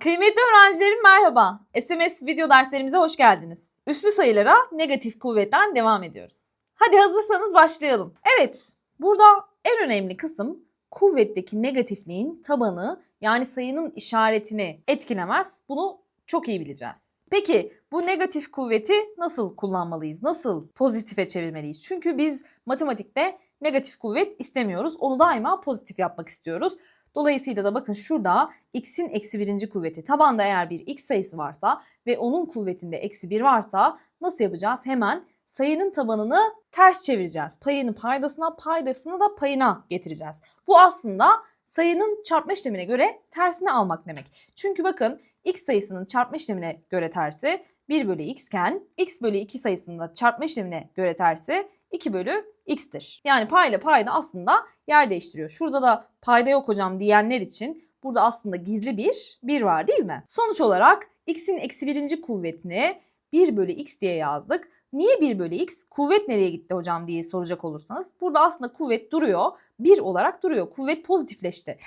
Kıymetli öğrencilerim merhaba. SMS video derslerimize hoş geldiniz. Üslü sayılara negatif kuvvetten devam ediyoruz. Hadi hazırsanız başlayalım. Evet, burada en önemli kısım kuvvetteki negatifliğin tabanı yani sayının işaretini etkilemez. Bunu çok iyi bileceğiz. Peki bu negatif kuvveti nasıl kullanmalıyız? Nasıl pozitife çevirmeliyiz? Çünkü biz matematikte negatif kuvvet istemiyoruz. Onu daima pozitif yapmak istiyoruz. Dolayısıyla da bakın şurada x'in eksi birinci kuvveti. Tabanda eğer bir x sayısı varsa ve onun kuvvetinde eksi bir varsa nasıl yapacağız? Hemen sayının tabanını ters çevireceğiz. Payını paydasına, paydasını da payına getireceğiz. Bu aslında sayının çarpma işlemine göre tersini almak demek. Çünkü bakın x sayısının çarpma işlemine göre tersi 1 bölü x iken x bölü 2 sayısının da çarpma işlemine göre tersi 2 bölü x'tir. Yani payla payda aslında yer değiştiriyor. Şurada da payda yok hocam diyenler için burada aslında gizli bir 1 var değil mi? Sonuç olarak x'in eksi birinci kuvvetini 1 bölü x diye yazdık. Niye 1 bölü x? Kuvvet nereye gitti hocam diye soracak olursanız. Burada aslında kuvvet duruyor. 1 olarak duruyor. Kuvvet pozitifleşti.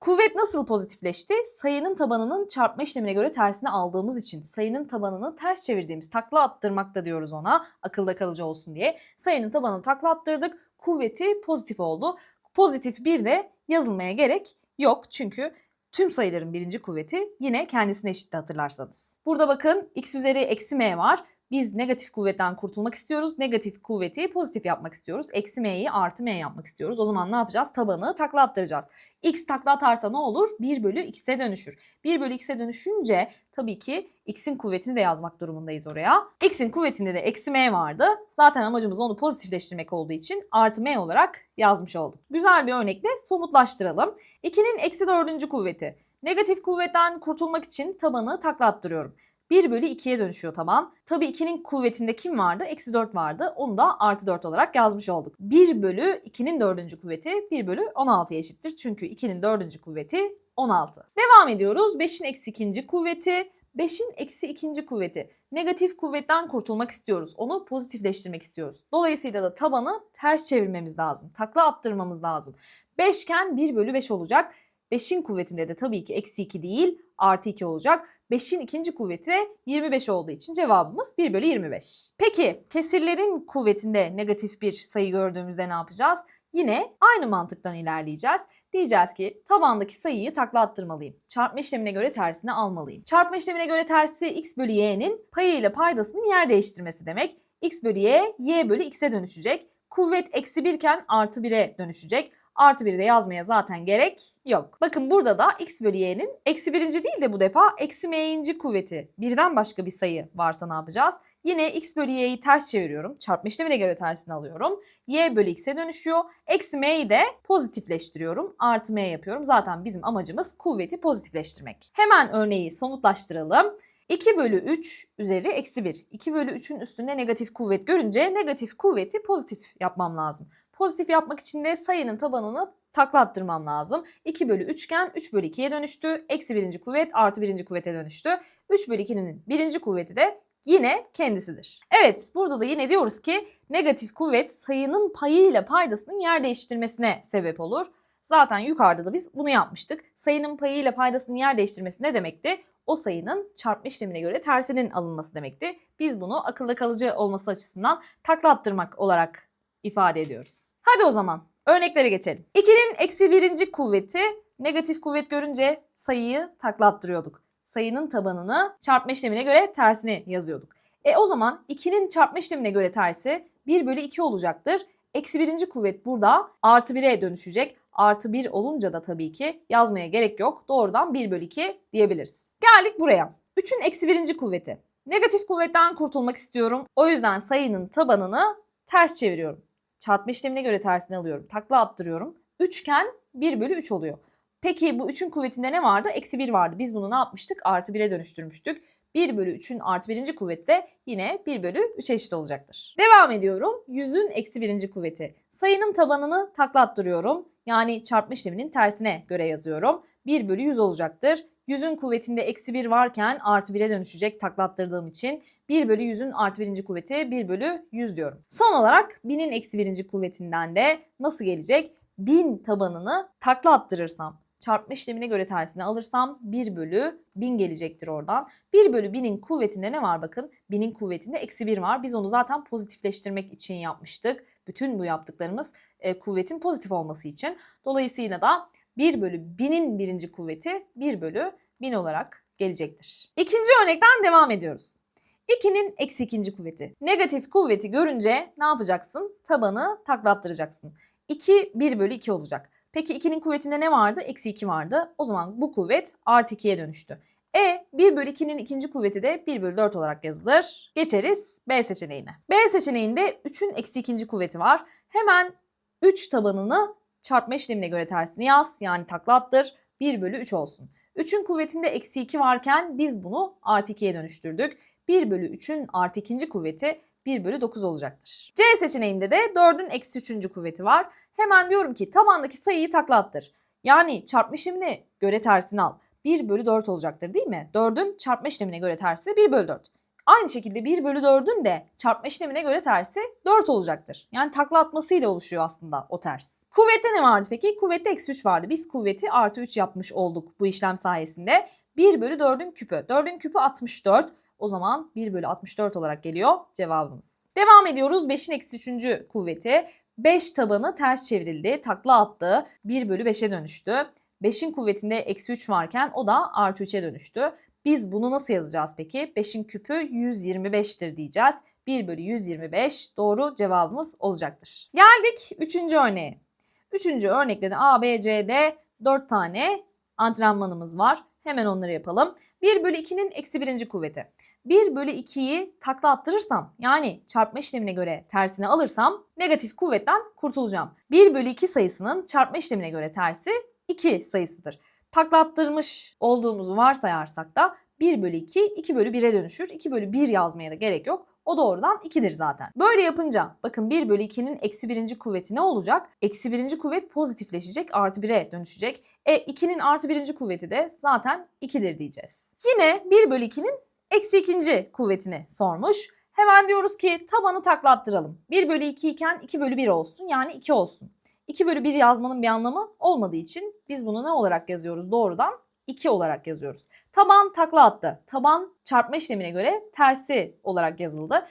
Kuvvet nasıl pozitifleşti? Sayının tabanının çarpma işlemine göre tersini aldığımız için sayının tabanını ters çevirdiğimiz takla attırmak da diyoruz ona akılda kalıcı olsun diye. Sayının tabanını takla attırdık. Kuvveti pozitif oldu. Pozitif bir de yazılmaya gerek yok çünkü tüm sayıların birinci kuvveti yine kendisine eşitti hatırlarsanız. Burada bakın x üzeri eksi m var. Biz negatif kuvvetten kurtulmak istiyoruz. Negatif kuvveti pozitif yapmak istiyoruz. Eksi m'yi artı m yapmak istiyoruz. O zaman ne yapacağız? Tabanı takla attıracağız. x takla atarsa ne olur? 1 bölü x'e dönüşür. 1 bölü x'e dönüşünce tabii ki x'in kuvvetini de yazmak durumundayız oraya. x'in kuvvetinde de eksi m vardı. Zaten amacımız onu pozitifleştirmek olduğu için artı m olarak yazmış olduk. Güzel bir örnekle somutlaştıralım. 2'nin eksi dördüncü kuvveti. Negatif kuvvetten kurtulmak için tabanı takla attırıyorum. 1 bölü 2'ye dönüşüyor taban. Tabii 2'nin kuvvetinde kim vardı? Eksi 4 vardı. Onu da artı 4 olarak yazmış olduk. 1 bölü 2'nin dördüncü kuvveti 1 bölü 16'ya eşittir. Çünkü 2'nin dördüncü kuvveti 16. Devam ediyoruz. 5'in eksi ikinci kuvveti. 5'in eksi ikinci kuvveti. Negatif kuvvetten kurtulmak istiyoruz. Onu pozitifleştirmek istiyoruz. Dolayısıyla da tabanı ters çevirmemiz lazım. Takla attırmamız lazım. 5 iken 1 bölü 5 olacak. 5'in kuvvetinde de tabii ki eksi 2 değil artı 2 olacak. 5'in ikinci kuvveti de 25 olduğu için cevabımız 1 bölü 25. Peki kesirlerin kuvvetinde negatif bir sayı gördüğümüzde ne yapacağız? Yine aynı mantıktan ilerleyeceğiz. Diyeceğiz ki tabandaki sayıyı takla attırmalıyım. Çarpma işlemine göre tersini almalıyım. Çarpma işlemine göre tersi x bölü y'nin payı ile paydasının yer değiştirmesi demek. x bölü y, y bölü x'e dönüşecek. Kuvvet eksi 1 iken artı 1'e dönüşecek. Artı 1'i de yazmaya zaten gerek yok. Bakın burada da x bölü y'nin eksi birinci değil de bu defa eksi m'inci kuvveti. Birden başka bir sayı varsa ne yapacağız? Yine x bölü y'yi ters çeviriyorum. Çarpma işlemine göre tersini alıyorum. y bölü x'e dönüşüyor. Eksi m'yi de pozitifleştiriyorum. Artı m yapıyorum. Zaten bizim amacımız kuvveti pozitifleştirmek. Hemen örneği somutlaştıralım. 2 bölü 3 üzeri eksi 1. 2 bölü 3'ün üstünde negatif kuvvet görünce negatif kuvveti pozitif yapmam lazım. Pozitif yapmak için de sayının tabanını takla attırmam lazım. 2 bölü 3 iken 3 bölü 2'ye dönüştü. Eksi birinci kuvvet artı birinci kuvvete dönüştü. 3 bölü 2'nin birinci kuvveti de yine kendisidir. Evet burada da yine diyoruz ki negatif kuvvet sayının payı ile paydasının yer değiştirmesine sebep olur. Zaten yukarıda da biz bunu yapmıştık. Sayının payı ile paydasının yer değiştirmesi ne demekti? O sayının çarpma işlemine göre tersinin alınması demekti. Biz bunu akılda kalıcı olması açısından takla attırmak olarak ifade ediyoruz. Hadi o zaman örneklere geçelim. 2'nin eksi birinci kuvveti negatif kuvvet görünce sayıyı takla attırıyorduk. Sayının tabanını çarpma işlemine göre tersini yazıyorduk. E o zaman 2'nin çarpma işlemine göre tersi 1 bölü 2 olacaktır. Eksi birinci kuvvet burada artı 1'e dönüşecek. Artı 1 olunca da tabii ki yazmaya gerek yok. Doğrudan 1 bölü 2 diyebiliriz. Geldik buraya. 3'ün eksi birinci kuvveti. Negatif kuvvetten kurtulmak istiyorum. O yüzden sayının tabanını ters çeviriyorum. Çarpma işlemine göre tersini alıyorum. Takla attırıyorum. Üçgen 1 bölü 3 oluyor. Peki bu 3'ün kuvvetinde ne vardı? Eksi 1 vardı. Biz bunu ne yapmıştık? Artı 1'e dönüştürmüştük. 1 bölü 3'ün artı birinci kuvveti de yine 1 bölü 3'e eşit olacaktır. Devam ediyorum. 100'ün eksi birinci kuvveti. Sayının tabanını takla attırıyorum. Yani çarpma işleminin tersine göre yazıyorum. 1 bölü 100 olacaktır. 100'ün kuvvetinde eksi 1 varken artı 1'e dönüşecek taklattırdığım için 1 bölü 100'ün artı birinci kuvveti 1 bölü 100 diyorum. Son olarak 1000'in eksi birinci kuvvetinden de nasıl gelecek? 1000 tabanını takla attırırsam çarpma işlemine göre tersini alırsam 1 bölü 1000 gelecektir oradan. 1 bölü 1000'in kuvvetinde ne var bakın? 1000'in kuvvetinde eksi 1 var. Biz onu zaten pozitifleştirmek için yapmıştık. Bütün bu yaptıklarımız e, kuvvetin pozitif olması için. Dolayısıyla da 1 bölü 1000'in birinci kuvveti 1 bölü 1000 olarak gelecektir. İkinci örnekten devam ediyoruz. 2'nin eksi ikinci kuvveti. Negatif kuvveti görünce ne yapacaksın? Tabanı taklattıracaksın. 2 1 bölü 2 olacak. Peki 2'nin kuvvetinde ne vardı? Eksi 2 vardı. O zaman bu kuvvet artı 2'ye dönüştü. E 1 bölü 2'nin ikinci kuvveti de 1 bölü 4 olarak yazılır. Geçeriz B seçeneğine. B seçeneğinde 3'ün eksi ikinci kuvveti var. Hemen 3 tabanını çarpma işlemine göre tersini yaz. Yani takla attır. 1 bölü 3 olsun. 3'ün kuvvetinde eksi 2 varken biz bunu artı 2'ye dönüştürdük. 1 bölü 3'ün artı ikinci kuvveti 1 bölü 9 olacaktır. C seçeneğinde de 4'ün eksi 3. kuvveti var. Hemen diyorum ki tabandaki sayıyı takla attır. Yani çarpma işlemine göre tersini al. 1 bölü 4 olacaktır değil mi? 4'ün çarpma işlemine göre tersi 1 bölü 4. Aynı şekilde 1 bölü 4'ün de çarpma işlemine göre tersi 4 olacaktır. Yani takla atmasıyla oluşuyor aslında o ters. Kuvvette ne vardı peki? Kuvvette eksi 3 vardı. Biz kuvveti artı 3 yapmış olduk bu işlem sayesinde. 1 bölü 4'ün küpü. 4'ün küpü 64. O zaman 1 bölü 64 olarak geliyor cevabımız. Devam ediyoruz 5'in eksi 3. kuvveti. 5 tabanı ters çevrildi, takla attı, 1 bölü 5'e dönüştü. 5'in kuvvetinde eksi 3 varken o da artı 3'e dönüştü. Biz bunu nasıl yazacağız peki? 5'in küpü 125'tir diyeceğiz. 1 bölü 125 doğru cevabımız olacaktır. Geldik 3. örneğe. 3. örnekte de A, B, C, D 4 tane antrenmanımız var. Hemen onları yapalım. 1 bölü 2'nin eksi birinci kuvveti. 1 bölü 2'yi takla attırırsam yani çarpma işlemine göre tersini alırsam negatif kuvvetten kurtulacağım. 1 bölü 2 sayısının çarpma işlemine göre tersi 2 sayısıdır. Takla attırmış olduğumuzu varsayarsak da 1 bölü 2 2 bölü 1'e dönüşür. 2 bölü 1 yazmaya da gerek yok. O doğrudan 2'dir zaten. Böyle yapınca bakın 1 bölü 2'nin eksi birinci kuvveti ne olacak? Eksi birinci kuvvet pozitifleşecek artı 1'e dönüşecek. E 2'nin artı birinci kuvveti de zaten 2'dir diyeceğiz. Yine 1 bölü 2'nin eksi ikinci kuvvetini sormuş. Hemen diyoruz ki tabanı taklattıralım. 1 bölü 2 iken 2 bölü 1 olsun yani 2 olsun. 2 bölü 1 yazmanın bir anlamı olmadığı için biz bunu ne olarak yazıyoruz doğrudan? 2 olarak yazıyoruz. Taban takla attı. Taban çarpma işlemine göre tersi olarak yazıldı.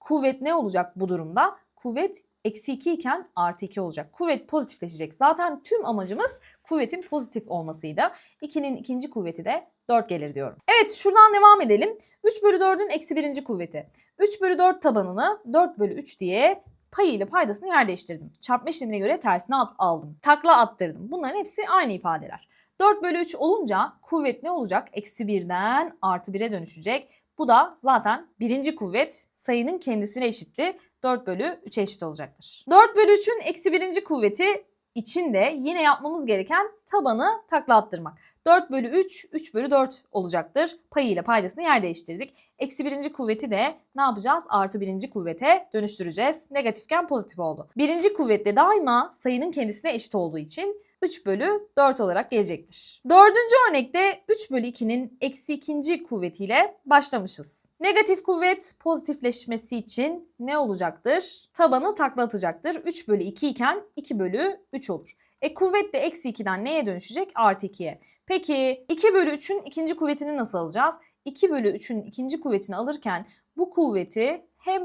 Kuvvet ne olacak bu durumda? Kuvvet eksi 2 iken artı 2 olacak. Kuvvet pozitifleşecek. Zaten tüm amacımız kuvvetin pozitif olmasıydı. 2'nin ikinci kuvveti de 4 gelir diyorum. Evet şuradan devam edelim. 3 bölü 4'ün eksi birinci kuvveti. 3 bölü 4 tabanını 4 bölü 3 diye payı ile paydasını yer değiştirdim. Çarpma işlemine göre tersine aldım. Takla attırdım. Bunların hepsi aynı ifadeler. 4 bölü 3 olunca kuvvet ne olacak? Eksi 1'den artı 1'e dönüşecek. Bu da zaten birinci kuvvet sayının kendisine eşitti. 4 bölü 3'e eşit olacaktır. 4 bölü 3'ün eksi birinci kuvveti içinde yine yapmamız gereken tabanı takla attırmak. 4 bölü 3, 3 bölü 4 olacaktır. Payı ile paydasını yer değiştirdik. Eksi birinci kuvveti de ne yapacağız? Artı birinci kuvvete dönüştüreceğiz. Negatifken pozitif oldu. Birinci kuvvette daima sayının kendisine eşit olduğu için 3 bölü 4 olarak gelecektir. Dördüncü örnekte 3 bölü 2'nin eksi ikinci kuvvetiyle başlamışız. Negatif kuvvet pozitifleşmesi için ne olacaktır? Tabanı taklatacaktır. 3 bölü 2 iken 2 bölü 3 olur. E kuvvet de eksi 2'den neye dönüşecek? Artı 2'ye. Peki 2 bölü 3'ün ikinci kuvvetini nasıl alacağız? 2 bölü 3'ün ikinci kuvvetini alırken bu kuvveti hem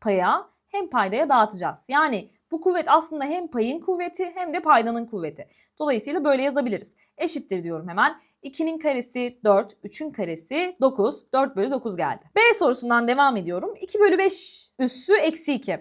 paya hem paydaya dağıtacağız. Yani bu kuvvet aslında hem payın kuvveti hem de paydanın kuvveti. Dolayısıyla böyle yazabiliriz. Eşittir diyorum hemen. 2'nin karesi 4, 3'ün karesi 9, 4 bölü 9 geldi. B sorusundan devam ediyorum. 2 bölü 5 üssü eksi 2.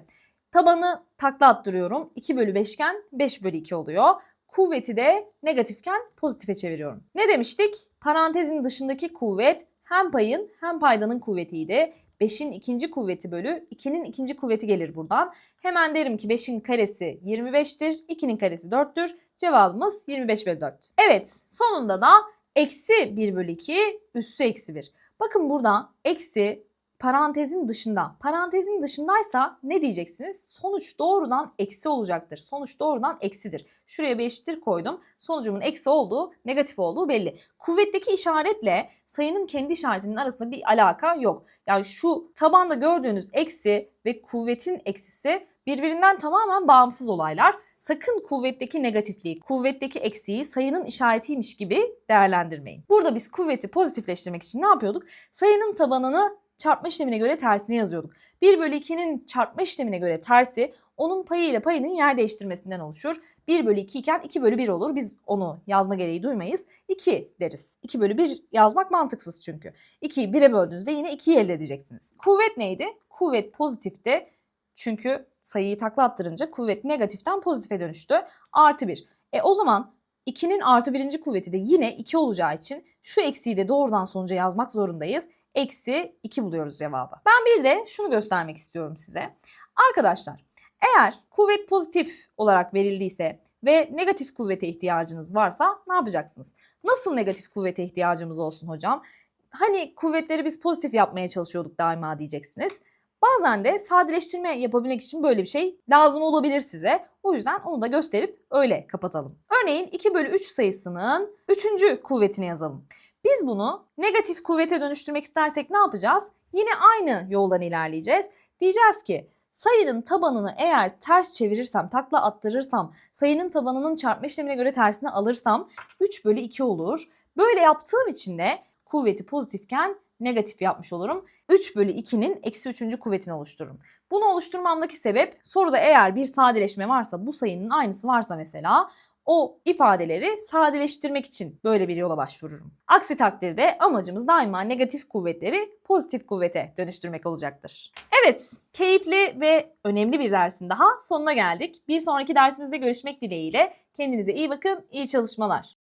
Tabanı takla attırıyorum. 2 bölü 5 iken 5 bölü 2 oluyor. Kuvveti de negatifken pozitife çeviriyorum. Ne demiştik? Parantezin dışındaki kuvvet hem payın hem paydanın kuvvetiydi. 5'in ikinci kuvveti bölü 2'nin ikinci kuvveti gelir buradan. Hemen derim ki 5'in karesi 25'tir, 2'nin karesi 4'tür. Cevabımız 25 bölü 4. Evet sonunda da eksi 1 bölü 2 üssü eksi 1. Bakın burada eksi parantezin dışında. Parantezin dışındaysa ne diyeceksiniz? Sonuç doğrudan eksi olacaktır. Sonuç doğrudan eksidir. Şuraya bir eşittir koydum. Sonucumun eksi olduğu, negatif olduğu belli. Kuvvetteki işaretle sayının kendi işaretinin arasında bir alaka yok. Yani şu tabanda gördüğünüz eksi ve kuvvetin eksisi birbirinden tamamen bağımsız olaylar. sakın kuvvetteki negatifliği, kuvvetteki eksiği sayının işaretiymiş gibi değerlendirmeyin. Burada biz kuvveti pozitifleştirmek için ne yapıyorduk? Sayının tabanını çarpma işlemine göre tersine yazıyorduk. 1 bölü 2'nin çarpma işlemine göre tersi onun payı ile payının yer değiştirmesinden oluşur. 1 bölü 2 iken 2 bölü 1 olur. Biz onu yazma gereği duymayız. 2 deriz. 2 bölü 1 yazmak mantıksız çünkü. 2'yi 1'e böldüğünüzde yine 2'yi elde edeceksiniz. Kuvvet neydi? Kuvvet pozitifte çünkü sayıyı takla attırınca kuvvet negatiften pozitife dönüştü. Artı 1. E o zaman 2'nin artı birinci kuvveti de yine 2 olacağı için şu eksiği de doğrudan sonuca yazmak zorundayız. Eksi 2 buluyoruz cevabı. Ben bir de şunu göstermek istiyorum size. Arkadaşlar eğer kuvvet pozitif olarak verildiyse ve negatif kuvvete ihtiyacınız varsa ne yapacaksınız? Nasıl negatif kuvvete ihtiyacımız olsun hocam? Hani kuvvetleri biz pozitif yapmaya çalışıyorduk daima diyeceksiniz. Bazen de sadeleştirme yapabilmek için böyle bir şey lazım olabilir size. O yüzden onu da gösterip öyle kapatalım. Örneğin 2 bölü 3 sayısının 3. kuvvetini yazalım. Biz bunu negatif kuvvete dönüştürmek istersek ne yapacağız? Yine aynı yoldan ilerleyeceğiz. Diyeceğiz ki sayının tabanını eğer ters çevirirsem, takla attırırsam, sayının tabanının çarpma işlemine göre tersine alırsam 3 bölü 2 olur. Böyle yaptığım için de kuvveti pozitifken negatif yapmış olurum. 3 bölü 2'nin eksi 3. kuvvetini oluştururum. Bunu oluşturmamdaki sebep soruda eğer bir sadeleşme varsa bu sayının aynısı varsa mesela o ifadeleri sadeleştirmek için böyle bir yola başvururum. Aksi takdirde amacımız daima negatif kuvvetleri pozitif kuvvete dönüştürmek olacaktır. Evet, keyifli ve önemli bir dersin daha sonuna geldik. Bir sonraki dersimizde görüşmek dileğiyle. Kendinize iyi bakın, iyi çalışmalar.